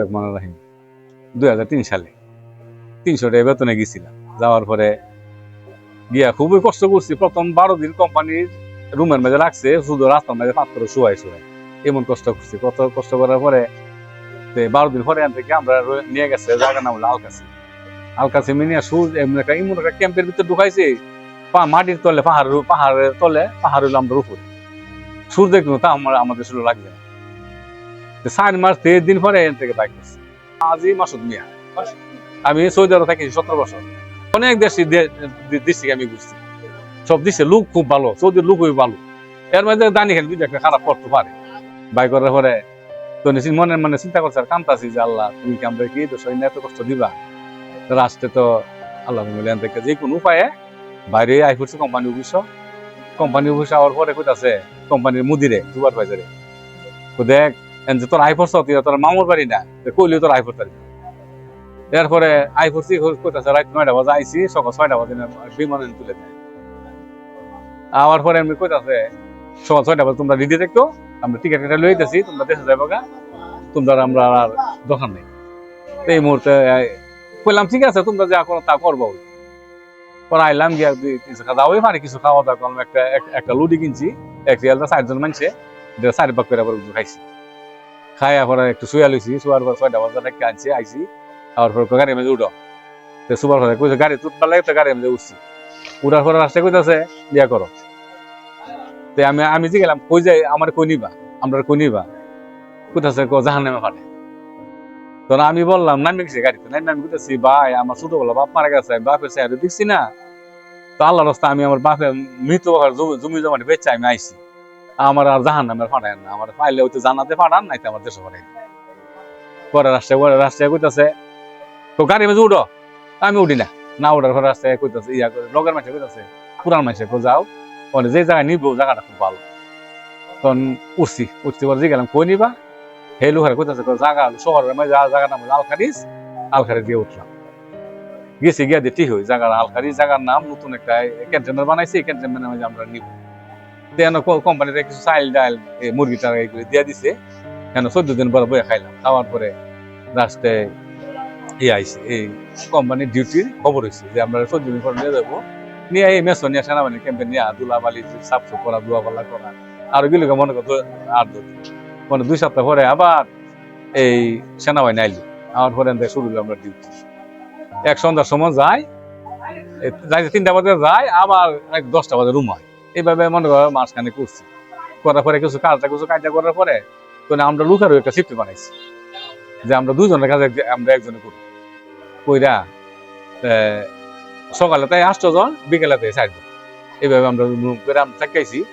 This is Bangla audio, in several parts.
রহমান রাহিম। দুই হাজার তিন সালে তিনশো টাকা বেতনে গেছিলাম। যাওয়ার পরে গিয়া খুবই কষ্ট করছি। প্রথম বারো দিন কোম্পানির রুমের মাঝে রাখছে, শুধু রাস্তার মাঝে পাত্র শুয়াই শুয়াই এমন কষ্ট করছি। কত কষ্ট করার পরে বারো দিন পরে থেকে আমরা নিয়ে গেছে, জায়গার নাম হলো আলকাসি। আলকাসি এমন একটা এমন একটা ক্যাম্পের ভিতরে ঢুকাইছে, পা মাটির তলে পাহাড়ের পাহাড়ের তলে, পাহাড় আমরা উপরে। সূর্য কিন্তু তা আমার আমাদের শুরু লাগবে। চার মাস তেইশ দিন পরে এখান থেকে বাইক করছি আজি মাসুদ মিয়া। আমি সৌদি আরব থাকি সতেরো বছর। অনেক দেশ থেকে আমি ঘুরছি সব দেশে লোক খুব ভালো, সৌদির লোক খুবই ভালো। এর মধ্যে দানি খেলে দুইটা একটা খারাপ করতে পারে। বাই করার পরে তো নিশ্চিত মনে মানে চিন্তা করছে, আর কান্তাছি যে আল্লাহ, তুমি কি আমরা কি তো সৈন্য এত কষ্ট দিবা? তো রাষ্ট্রে তো আল্লাহ মিলে এখান থেকে যে কোনো উপায়ে বাইরে আই করছে company office. Company office hour পরে কইতাছে, কোম্পানির মুদিরে সুপার ভাইজারে তো দেখ যে তোর আই পড়ছ তুই তোর মামুর বাড়ি না কইলি তোর আই পড়তারি এরপরে আই কইতাছে রাত নয়টা বাজে আইছি সকাল ছয়টা বাজে বিমানে তুলে দেয়। আওয়ার পরে এমনি কইতাছে, সকাল ছয়টা বাজে, তোমরা রেডি দেখতো, আমরা টিকিট কেটে লইতেছি তোমরা দেশে যাব গা, তোমরা আমরা আর দোকান নেই। এই মুহূর্তে কইলাম, ঠিক আছে, তোমরা যা করো তা করব পরে আইলাম, গিয়া দুই কিছু খাওয়া পারে, কিছু খাওয়া দাওয়া করলাম, একটা একটা লুডি কিনছি, এক রিয়ালটা চারজন মানছে চারি পাক করে আবার খাইছি। খাইয়া পরে একটু শুয়া লইছি শুয়ার পর ছয়টা বাজার একটা আনছি আইছি। আবার পরে গাড়ি মেঝে উঠো তো সুপার পরে কইছে গাড়ি তুটবার লাগে তো গাড়ি মেঝে উঠছি। উঠার পরে রাস্তায় কইতাছে ইয়া করো তো আমি আমি যে গেলাম কই যাই আমার কই নিবা আমরা কই নিবা। কইতাছে কো জাহান নামে ফাটে তখন আমি বললাম, নামি গেছি গাড়িতে নামি কইতাছি ভাই আমার ছোটবেলা বাপ মারা গেছে বাপের সাইডে দেখছি না। তো আল্লাহ রাস্তা আমি আমার বাপের মৃত্যু জমি জমাটি বেচে আমি আইছি। আমার আর জাহান নামের ফাটায় না। আমার পাইলে হয়তো জানাতে পাঠান নাইতে আমার দেশে ফাটাই পরে রাস্তায় পরে রাস্তায় কইতাছে, তো গাড়ি মেঝে উঠো। আমি উঠি না। না উঠার পরে রাস্তায় কইতাছে, ইয়া করে লগের মাসে কইতাছে, পুরান মাসে কো যাও? মানে যে জায়গায় নিবো, জায়গাটা খুব ভালো। তখন উঠছি উঠছি পরে গেলাম, কই নিবা? হে লোহারে কইতাছে জায়গা শহরের মাঝে জায়গার নাম হলো আলখারিজ? আলখারিজ দিয়ে উঠলাম। গেছি, গিয়া দিয়ে ঠিক হই জায়গার আলখারিজ জায়গার নাম নতুন একটা ক্যান্টেনার বানাইছি ক্যান্টেনার মাঝে আমরা নিব। দেন কোম্পানিতে কিছু চাইল এই মুরগি টাকা এগুলো দিয়ে দিছে। কেন চোদ্দ দিন পরে বয়ে খাইলাম। খাওয়ার পরে রাস্তায় এই আইছে এই কোম্পানির ডিউটির খবর হয়েছে যে আমরা চোদ্দ দিন পরে নিয়ে যাব। নিয়ে এই মেসো নিয়ে সেনাবাহিনী ক্যাম্পে নিয়ে দুলা বালি সাফ সুফ করা, দুয়া পাল্লা করা। আর ওগুলো মনে করতো আর মানে দুই সপ্তাহ পরে আবার এই সেনাবাহিনী আইলি। আমার পরে শুরু হলো আমরা ডিউটি এক সন্ধ্যার সময় যাই যাইতে তিনটা বাজে যাই আবার এক দশটা বাজে রুম হয়। এইভাবে মনে করো মাঝখানে করছি। করার পরে কিছু কাজটা কিছু কাজটা করার পরে তো আমরা লুকারও একটা শিফট বানাইছি। যে আমরা দুজনের এক- আমরা একজনে করি। কইরা সকালে তাই আটজন বিকেলে তাই চারজন এইভাবে আমরা রুম করে আমরা থাকাইছি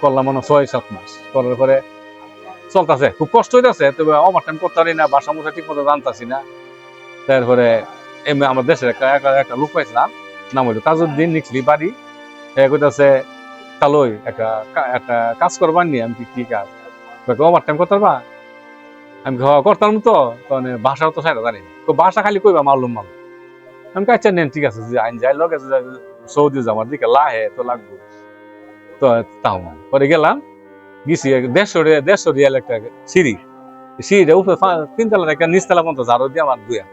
করলাম মনে ছয়, সাত মাস। করার পরে চলতেছে। খুব কষ্ট হইতেছে, তবে ওভার টাইম করতে পারি না, বাসা মশা ঠিক মতো জানতাছি না। তারপরে এমনি আমার দেশের একটা, একটা- লোক পাইছিলাম, নাম হইল তাজউদ্দিন নিকলি বাড়ি। কইতাছে তালই একটা একটা কাজ করবার নি আমি কি কাজ? ওভার টাইম করতে পারবা? আমি "হ্যাঁ, করতাম তো। তখন ভাষাও তো সাইডা জানি তো ভাষা খালি কইবা মালুম মালুম আমি কাছে নেন ঠিক আছে যে আইন যাই লগে সৌদি যাবার দিকে লাহে তো লাগবে। তো তাও পরে গেলাম এক দেড়শো দেড়শো রিয়াল একটা সিঁড়ি। সিঁড়িটা উপরে তিনতলা একটা নিচতলা পর্যন্ত ঝাড়ু দিয়ে আমার দুয়া।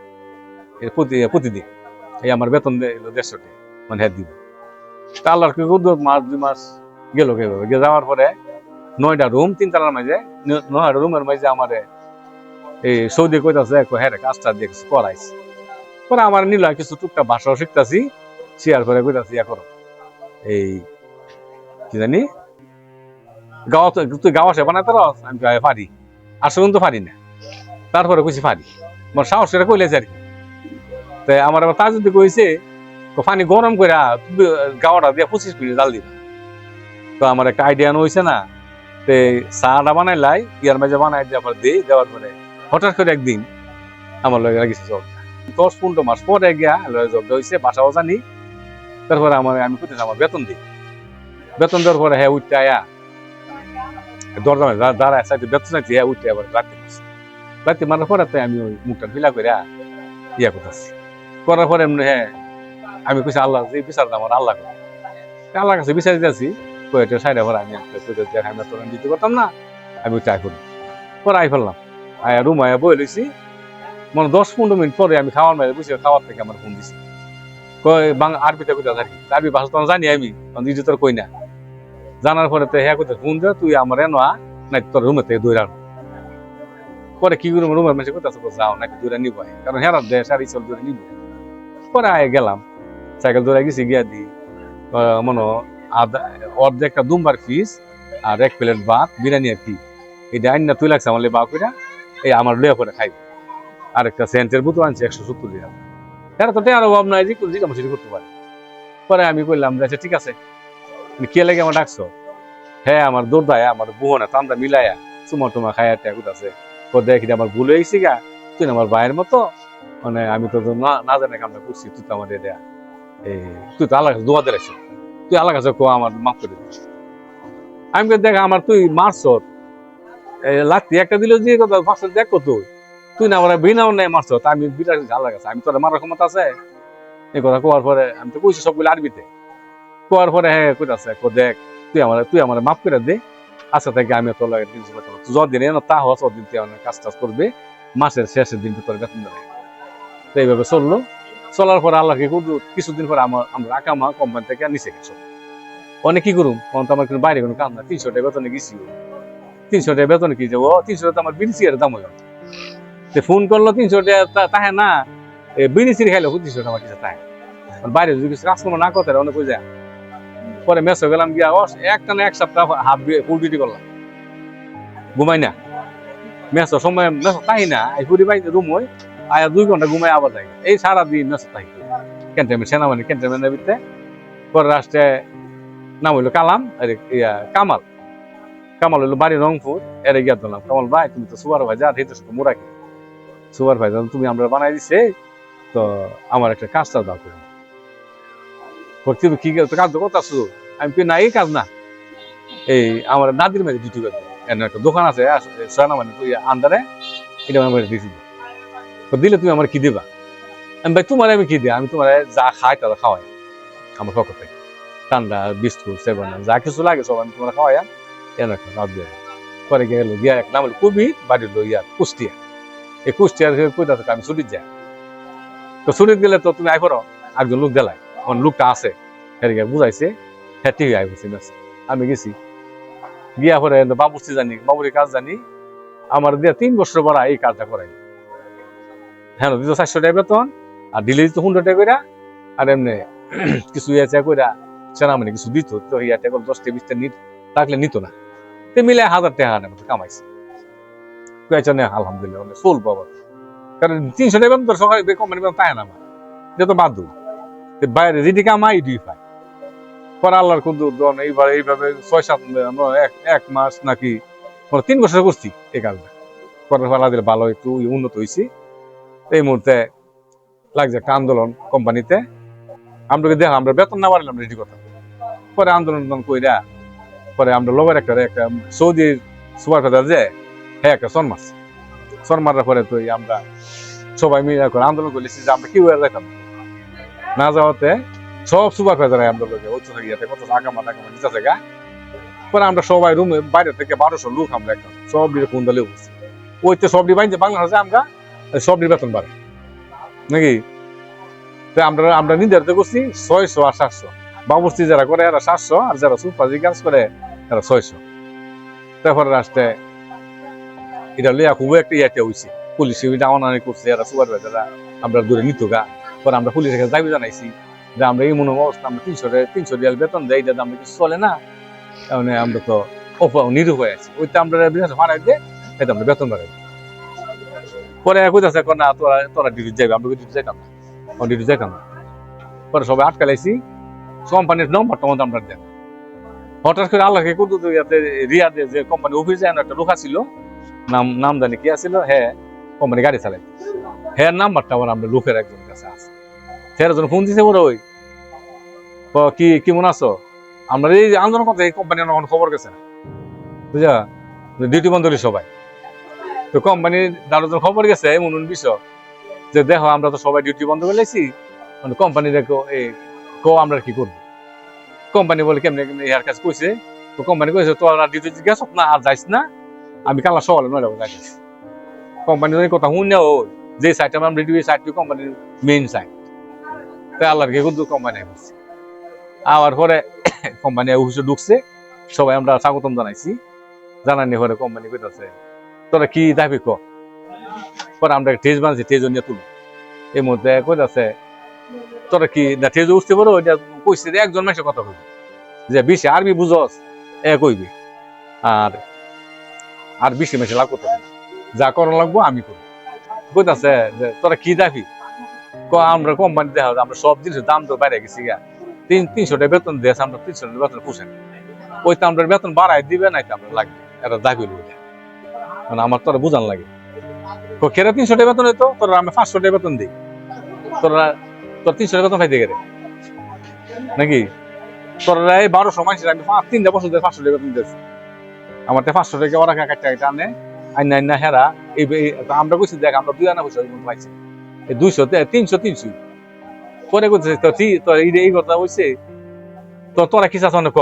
প্রতিদিন। এই আমার বেতন দেড়শো টাকা মানে হ্যাঁ দিব। আল্লাহর কি মাস, দুই মাস গেল কীভাবে? গিয়ে যাওয়ার পরে নয়টা রুম তিনতলার মাঝে নয়টা রুমের মাঝে আমার এই সৌদি কইতাছে হ্যাঁ কাজটা দেখছি করাইছি পরে আমার নিল কিছু টুকটা ভাষাও শিখতাছি, শেয়ার করে কইতাছি, ইয়া করো, এই কি জানি, গাওয়া তো, তুই গাওয়া সে বানাতে পারস আমি পারি আসলে কিন্তু পারি না। তারপরে কইছি পারি আমার সাহস করে কইলেছে আর কি। তো আমার আবার তার যদি কইছে তো পানি গরম করে গাওয়াটা দিয়ে পঁচিশ মিনিট জাল দিবা। তো আমার একটা আইডিয়া হইছে না তে চাটা বানাইলাই ইয়ার মাঝে বানাই দেওয়ার পর দিই, দেওয়ার পরে হঠাৎ করে একদিন আমার লগে লাগিছে জ্বর দশ পনেরো মাস পরে গিয়া লগে জ্বর হয়েছে বাসাও জানি। তারপরে আমার আমি কোথায় আমার বেতন দিই। বেতন দেওয়ার পরে হ্যাঁ উঠতে আয়া দরজা দাঁড়ায় সাইডে বেতন চাইছি হ্যাঁ উঠতে আবার রাখতে পারছি রাখতে মারার পরে আমি ওই মুখটা ফিলা করে ইয়া করতেছি। করার পরে এমনি হ্যাঁ আমি কইছি, আল্লাহ যে বিচার আমার, আল্লাহ আল্লাহ কাছে বিচার দিতেছি কয়েকটা সাইডে পরে আমি কইতে আমি তোর দিতে পারতাম না, আমি ট্রাই করি। পরে আই ফেললাম। আয়া রুম আয়া বই লইছি। মানে দশ পনেরো মিনিট পরে আমি খাওয়ার মেরে বসে খাওয়ার থেকে আমার ফোন দিছি। কয়, বাং আরবিতে কইতা থাকি। আরবি ভাষা তো জানি আমি নিজে তোর কই না। জানার পরে তো হ্যাঁ কইতে ফোন দে, তুই আমার এনো নাই তোর রুমে থেকে দৌড় পরে কি করব, রুমের মেসে কোথাও যাও নাকি দূরে নিব কারণ হেরার দেশ আর ইসল দূরে নিব। পরে আয় গেলাম। সাইকেল দৌড়ে গেছি, গিয়া দি মনে হয়, আধা অর্ধেকটা দুমবার ফিস আর এক প্লেট ভাত, বিরিয়ানি আর কি। এটা আইন না তুই লাগছে আমার বা করে এই আমার লইয়া করে খাই। আর একটা সেন্টের বোতল আনছে, একশো সত্তর টাকা এরা তো টেয়ার অভাব নাই যে জিনিস করতে পারে। পরে আমি কইলাম, যে আচ্ছা ঠিক আছে কে লাগে আমার ডাকছো? হ্যাঁ আমার দৌড়ায় আমার বুহনা তান্দা মিলায়া চুমা টুমা খায়া ট্যাগুত আছে তো দেখি আমার ভুল হয়েছি গা। তুই আমার ভাইয়ের মতো? মানে আমি তো না জানে কামটা করছি, তুই তো আমার এটা তুই তো আল্লাহ কাছে দোয়া দিয়েছ তুই আল্লাহ কাছে কো আমার মাফ করে দিস। আমি দেখ আমার তুই মারছ। লাত্তি একটা দিল যে কথা পাঁচশো দেখ তুই তুই না আমার বিনাও নাই মারছ। তা আমি বিরাট আল্লাহ কাছে আমি তোর মারার ক্ষমতা আছে? এই কথা কোয়ার পরে, আমি তো কইছি সবগুলো আরবিতে। কোয়ার পরে হ্যাঁ কইতাছে, কো, দেখ, তুই আমার তুই আমার মাফ করে দে। আচ্ছা থেকে আমি তোর লাগে কিছু কথা বলছি। যতদিন এনো তা হওয়া, ততদিন তুই আমার কাজ টাজ করবে। মাসের শেষের দিন তোর বেতন দেবে। তো এইভাবে চলল। চলার পরে আল্লাহকে কুদরত কিছুদিন পরে আমার, আমরা আকামা কোম্পানি থেকে নিচে গেছো। অনেক কি করুম? তখন তো আমার কোনো বাইরে কোনো কাম না তিনশো টাকা বেতনে গেছি। তিনশো টাকা বেতনে কি যাব? তিনশো টাকা আমার বিড়ি দাম হইল। তো ফোন করল, তিনশো টাকা তাহে না বিড়ি সিরি খাইলো তিনশো টাকা আমার তাহে। বাইরে যদি কিছু কাজ না করতে অনেক যায়। পরে মেসো গেলাম গিয়া একটা না এক সপ্তাহ হাফ ফুল ডিউটি করলাম। ঘুমাই না। মেসো সময় মেসো তাই না, এই পুরি বাড়িতে রুম হয় আয়া দুই ঘণ্টা ঘুমাই আবার যাই এই সারা দিন মেসো তাই ক্যান্টনমেন্ট, সেনাবাহিনী, ক্যান্টনমেন্টের ভিতরে। পরে রাষ্ট্রে নাম হইল কালাম আর ইয়া, কামাল। কামাল হইল বাড়ি রংপুর, এর গিয়া দিলাম কামাল ভাই, তুমি তো সুপার ভাইজার হেতু শুধু মোরাকি। ভাইজার তুমি আমরা বানাই দিছে তো আমার একটা কাজটা দাও করে। করতে কি কাজ তো করতেছো? আমি কই, না, এই কাজ না। এই আমার নাদির মেয়ে ডিউটি এর একটা দোকান আছে সোনামানি আন্ডারে এটা আমার দিয়েছিল দিলে তুমি আমার কি দিবা? আমি ভাই তোমার আমি কি দিই? আমি তোমার যা খাই তা খাওয়াই। আমার পক্ষ থেকে। ঠান্ডা, বিস্কুট সেবন যা কিছু লাগে সব আমি তোমার খাওয়াই এর একটা লাভ দিয়ে পরে গেল গিয়া এক নাম কবি বাড়ি হলো ইয়া কুষ্টিয়া। এই কুষ্টিয়ার কইতা থাকে, আমি ছুটির যাই। তো ছুটির গেলে তো তুমি আই করো একজন লোক দেলাই অন লোকটা আছে হেরিকে বুঝাইছে হ্যাঁ ঠিক আই বলছি। আমি গেছি। গিয়া পরে বাবুর্চি জানি বাবুরি কাজ জানি। আমার দিয়া তিন বছর পর এই কাজটা করাই হ্যাঁ দিত চারশো টাকা বেতন, আর দিলে দিত পনেরো টাকা কইরা, আর এমনি কিছু ইয়ে কইরা সেনামানি কিছু দিত, তো ইয়া টাকা দশটা বিশটা নিত থাকলে নিত না। তো মিলে হাজার টাকা মতো কামাইছে। কয়েছে নে আলহামদুলিল্লাহ অনেক চল বাবা কারণ তিনশো টাকা তোর সকালে কোম্পানি বেতন তাই না আমার এটা তো বাদ তো বাইরে যেটি কামাই দুই পাই পরে আল্লাহর কুন্দু এইবার এইভাবে ছয়, সাত এক এক মাস নাকি মানে তিন বছর করছি এই কাজটা। করার ফলে আমাদের ভালো, একটু উন্নত হয়েছি এই মুহূর্তে লাগছে একটা আন্দোলন কোম্পানিতে। আমরা দেখ আমরা বেতন না বাড়লাম রেডি কথা। পরে আন্দোলন কইরা, পরে আমরা লোকের একটা একটা সৌদির সুপার ফেদার যে হ্যাঁ একটা সন মাছ সন মারার পরে তো আমরা সবাই মিলে করে আন্দোলন করেছি যে আমরা কি হয়ে যেতাম না যাওয়াতে সব সুপার ফেদার আমরা কত আগামা টাকামা নিচে থেকে পরে আমরা সবাই রুমে বাইরে থেকে বারোশো লোক আমরা একটা সব দিয়ে কুন্দালে উঠছি তো সব দিয়ে বাইরে, বাংলাদেশে আমরা সব বেতন বাড়ে। নাকি? আমরা আমরা নিজের করছি ছয়শো আর সাতশো। বাবুর্চি যারা করে এরা সাতশো, আর যারা সুপারজি কাজ করে এরা ছয়শো। তারপরে রাষ্ট্রে এটা লিয়া খুব একটা ইয়াতে হয়েছে পুলিশ অনানি করছে এরা সুপারভাইজাররা। আমরা দূরে নিত গা। পরে আমরা পুলিশের কাছে দাবি জানাইছি যে আমরা এই মনে অবস্থা, আমরা তিনশো তিনশো রিয়াল বেতন দেয় এটা আমরা কিছু চলে না। মানে আমরা তো নিরু হয়ে আছি। ওইটা আমরা বিজনেস মারাই দিয়ে এটা আমরা বেতন বাড়াই পরে কইতাছে কোন না তোরা তোরা ডিউটি যাবে আমরা ডিউটি যাইতাম না। আমরা ডিউটি যাইতাম না। পরে সবাই আটকালাইছি কোম্পানির নম্বরটা মতো আমরা দেন। হঠাৎ করে আল্লাহকে কুদু ইয়াতে রিয়াদে যে কোম্পানি অফিস যায় একটা লোক ছিল নাম নাম জানি কি আছিল হ্যাঁ কোম্পানি গাড়ি চালাই হ্যাঁ নাম্বারটা আমার আমরা লোকের একজন কাছে আছে। ফের একজন ফোন দিছে বড় ওই। ক, কি কেমন আছো? আমরা এই আন্দোলন করতে এই কোম্পানি কোনো খবর গেছে না। বুঝা ডিউটি বন্ধ সবাই। তো কোম্পানির দারোজন খবর গেছে এমন বিষয়। যে দেখো, আমরা তো সবাই ডিউটি বন্ধ করে লাইছি। মানে কোম্পানি দেখো এই কো, আমরা কি করব? কোম্পানি বলে কেমনে কেমনে ইয়ার কাছে কইছে? তো কোম্পানি কইছে, তোরা ডিউটি গেছ না, আর যাইস না। আমি কালা সকালে নয় যাইতেছি। কোম্পানির কথা শুনে ও যে সাইটটা আমরা রেডি সাইটটি কোম্পানির মেইন সাইট তাই আল্লাহর কে কিন্তু কোম্পানি বলছি আবার পরে কোম্পানি অফিসে ঢুকছে। সবাই আমরা স্বাগতম জানাইছি। জানানি পরে কোম্পানি কইতাছে তোরা কি দাবি ক? পরে আমরা টেজ বানাইছি টেজ নিয়ে তুলো এই মধ্যে কইতাছে তোরা কি না টেজ উঠতে পারো? এটা কইছে একজন মানুষের কথা কইবি। যে বেশি আরবি বুঝস, এ কইবি। আর আর বেশি মেশে হবে। না। যা করা লাগবো আমি করি কইতাছে যে তোরা কি দাবি ক, আমরা কোম্পানি দেখা আমরা সব জিনিসের দাম তো বাইরে গেছি গা তিন, তিনশো টাকা বেতন দিয়েছে, আমরা তিনশো টাকা বেতন পুষেন ওই তো আমরা বেতন বাড়াই দিবে, নাই তো আমরা লাগবে। এটা দাবি লইলে মানে আমার তোরা বুঝান লাগে। কো, কেরা তিনশো টাকা বেতন হইতো? তোরা আমি পাঁচশো টাকা বেতন দিই। তোরা তোর তিনশো টাকা বেতন পাইতে গেলে। নাকি? তোরা এই বারোশো মানুষের আমি তিনটা বছর ধরে পাঁচশো টাকা বেতন দিয়েছি আমার তো পাঁচশো টাকা ওরা কাটতে কাটতে আনে আইনা আইনা হেরা। এই আমরা কইছি, দেখ, আমরা দুই আনা পয়সা পাইছি। এই দুইশো তে- তিনশো তিনশো। পরে কইছে তো ঠিক তো এই কথা হইছে তো তোরা কি চাস অনেক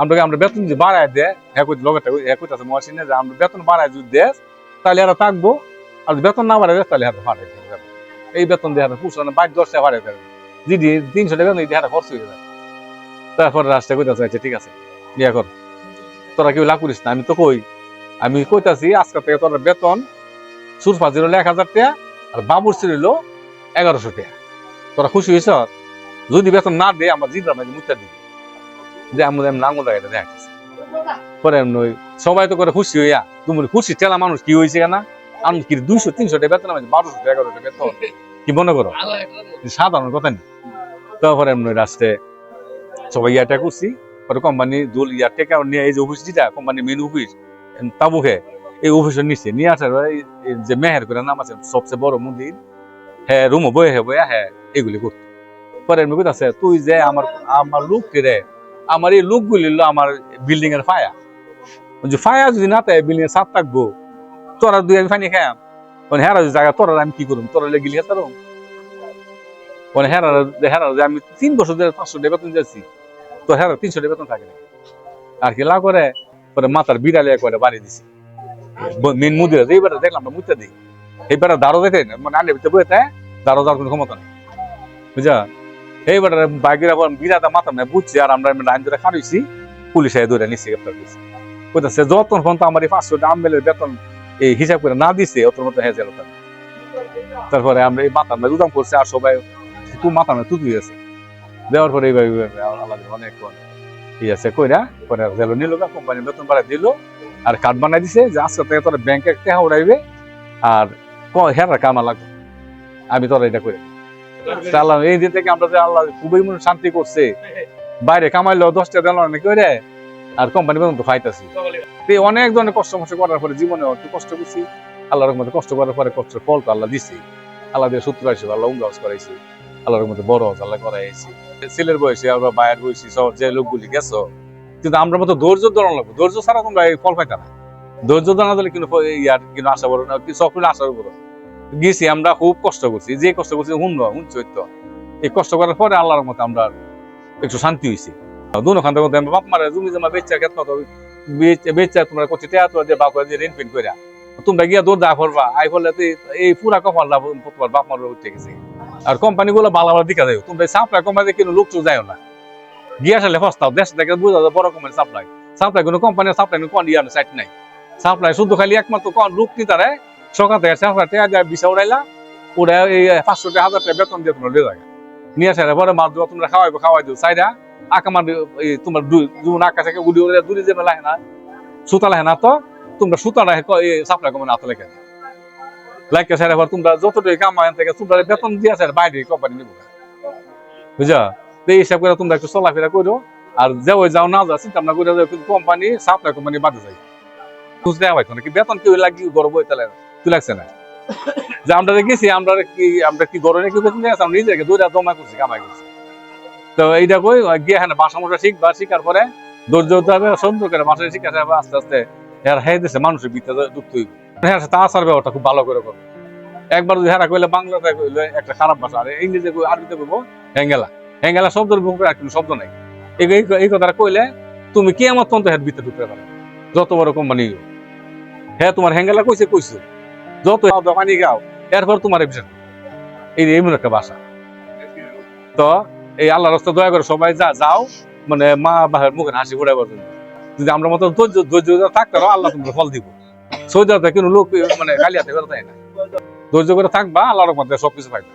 আমরা আমরা বেতন যদি বাড়ায় দে হ্যাঁ লগটা হ্যাঁ কইতাছে মহাসিনে যে আমরা বেতন বাড়ায় যদি দেস, তাহলে এরা থাকব। আর যদি বেতন না বাড়ায় দেস, তাহলে হাতে ফাটাই দেবে। এই বেতন দিয়ে হাতে পুষো না, বাইশ, দশ টাকা ফাটাই দেবে। দিদি তিনশো টাকা বেতন হাতে খরচ হয়ে যায় তারপরে রাস্তা কইতাছে আচ্ছা ঠিক আছে, ইয়া কর। তোরা কেউ লাভ করিস না, আমি তো কই। আমি কইতাছি, আজকে থেকে তোর বেতন সুরফা জিরো এক হাজার টাকা, আর বাবুর ছিল এগারোশো টাকা। তোরা খুশি হয়েছ যদি বেতন না দে আমার জিন্দা মাঝে মুচা দিবি। যে আমি এমন নাঙ্গল জায়গাটা দেখাচ্ছি পরে ওই সবাই তো করে খুশি হইয়া তুমি খুশি ঠেলা মানুষ কি হয়েছে কেনা? আমি কি দুইশো তিনশো টাকা বেতন আমাদের বারোশো টাকা এগারোশো বেতন। কি মনে করো? সাধারণ কথা না। তারপরে এমনি রাস্তে সবাই ইয়াটা করছি। পরে কোম্পানি দুল ইয়ার টেকা নিয়ে এই যে অফিস যেটা কোম্পানি মেন অফিস তাবুকে এই অফিসের নিচে নিয়ে আসার যে মেহের করে নাম আছে সবচেয়ে বড় মন্দির হ্যাঁ রুমও বয়ে হ্যাঁ বয়ে হ্যাঁ এগুলি করতো। পরে এমনি আছে তুই যে আমার আমার লোক রে আমার এই লোকগুলি হলো আমার বিল্ডিং এর ফায়া। যে ফায়া যদি না তাই বিল্ডিং এর সাত থাকব। তোরা দুই আমি ফানি খাম মানে হেরা জায়গা তোরা আমি কি করুম? তোরা লেগে গিলি হেতারম? মানে হেরা হেরা আমি তিন বছর ধরে পাঁচশো টাকা বেতন যাচ্ছি তো হেরা তিনশো টাকা বেতন থাকে আর কি লাভ করে পরে মাথার বিড়ালে করে বাড়ি দিছি। মেন মুদিরা দেখলাম না মুতে দিই। এইবারে দারো দেখে না, মানে আলে ভিতরে বইতে দারো দেওয়ার কোনো ক্ষমতা নেই। বুঝা? এইবারে বাইকের আবার বিরাটা মাথা নেই, বুঝছি, আর আমরা লাইন ধরে খাড়িয়েছি পুলিশে ধরে নিচ্ছে গ্রেপ্তার করছি। যতক্ষণ আমার এই পাঁচশো বেতন এই হিসাব করে না দিছে অত মতো তারপরে আমরা এই মাথা করছে, আর সবাই তু মাথা মেয়ে তুতুই আছে দেওয়ার পরে এইভাবে আল্লাহ অনেক আছে, কইরা পরে জেল নিল কোম্পানি বেতন দিল, আর কার্ড বানাই দিছে, যে আজকে থেকে তোর ব্যাংকে টাকা উড়াইবে, আর হেরার কামা লাগবে আমি তোরা এটা করে তা এই দিন থেকে আমরা যে আল্লাহ খুবই মনে শান্তি করছে। বাইরে দশটা দিল না কি করে আর কোম্পানি বেতন তো ফাইতাছি তো এই অনেক ধরনের কষ্ট মষ্ট করার পরে জীবনে একটু কষ্ট করছি। আল্লাহর মধ্যে কষ্ট করার পরে কষ্টের ফল তো আল্লাহ দিছে। আল্লাহ দিয়ে সূত্র হিসেবে আল্লাহ উঙ্গাস করাইছে। আল্লাহর মধ্যে বড় হজ আল্লাহ করাইছে। ছেলের বয়সে আমরা বায়ের বয়সী সব যে লোকগুলি গেছো, কিন্তু আমরা মতো ধৈর্য ধরন লাগবে। ধৈর্য ছাড়া তোমরা এই ফল পাইতা না। ধৈর্য ধরা দিলে কিন্তু ইয়ার কিন্তু আশা বড় না সকলে আশার উপর গেছি, আমরা খুব কষ্ট করছি। যে কষ্ট করছি, শুনব, শুনছি তো এই কষ্ট করার পরে আল্লাহর মতো আমরা একটু শান্তি হয়েছি থেকে বাপ জমি জমা বেচা বেচা তোমরা করছি দিয়ে বাপ দিয়ে করে তোমরা গিয়া দৌড় দা আই এই- পুরা কপাল তোমার বাপ মার উঠে গেছে। আর কোম্পানি গুলো ভালো ভালো দিকা যাই তোমরা সাপ্লাই কোম্পানি কিন্তু লোক তো যাইও না। গিয়া আসলে ফস্তাও দেশ থেকে বুঝা যায় বড় কোম্পানি সাপ্লাই। সাপ্লাই কোনো কোম্পানির সাপ্লাই কোনো ইয়ার সাইট নাই। সাপ্লাই শুধু খালি একমাত্র কোন লোক কি সকাল থেকে যায় বিশা উড়াইলা উড়ে এই পাঁচশো টাকা হাজার টাকা বেতন দিয়ে লিয়ে। যায় নিয়ে পরে মাছ দেওয়া তোমরা খাওয়াই সাইডা আকামার এই তোমার উড়ি উড়ে লাগে না সুতা না তো, তোমরা সুতা রাখে সাপ্লাই লেখে লাইকে তোমরা যতটুকু কামাই থেকে, তোমরা বেতন দিয়ে বাইরে কোম্পানি বুঝা এই হিসাব করে তোমরা একটু চলাফেরা করো আর যে ওই যাও না যা চিন্তা ভাবনা করে কোম্পানি সাপ্লাই কোম্পানি বাদে পারছ না কি বেতন কেউ লাগি গরম বই তাহলে তুই লাগছে না। যে আমরা গেছি, আমরা কি আমরা কি গরমে কি বেতন দিয়ে আমরা নিজেকে দৌড়া জমা করছি, কামাই করছি। তো এইটা কই গিয়ে হ্যাঁ বাসা মোটা শিখবা শিখার পরে ধৈর্য ধরতে হবে সুন্দর করে বাসায় শিখা যাবে আস্তে আস্তে এর হ্যাঁ দেশে মানুষের ভিতরে ঢুকতে হইবে। হ্যাঁ তা আসার ব্যাপারটা খুব ভালো করে করবে একবার যদি হেরা কইলে বাংলাতে কইলে, একটা খারাপ ভাষা, আর ইংরেজি কই আরবিতে কইবো হ্যাঙ্গেলা হ্যাঙ্গেলা শব্দের মুখে আর কোনো শব্দ নাই। এই কথাটা কইলে তুমি কি আমার তন্ত্র হের ভিতরে ঢুকতে পারো। যত বড় কোম্পানি হ্যাঁ তোমার হ্যাঙ্গেলা কইছে, কইছো। যত দোকানি গাও এরপর তোমার এভিশন এই এমন একটা বাসা। তো এই আল্লাহ রাস্তা দয়া করে সবাই যা, যাও মানে মা বাহের মুখে হাসি ফুটাই জন্য। যদি আমরা মতো ধৈর্য ধৈর্য ধরে থাকতে আল্লাহ তোমাকে ফল দিব। সৌদি আরবে কোনো লোক মানে গালিয়াতে বেরোতে না ধৈর্য করে থাকবা, আল্লাহর মধ্যে সবকিছু পাইবে।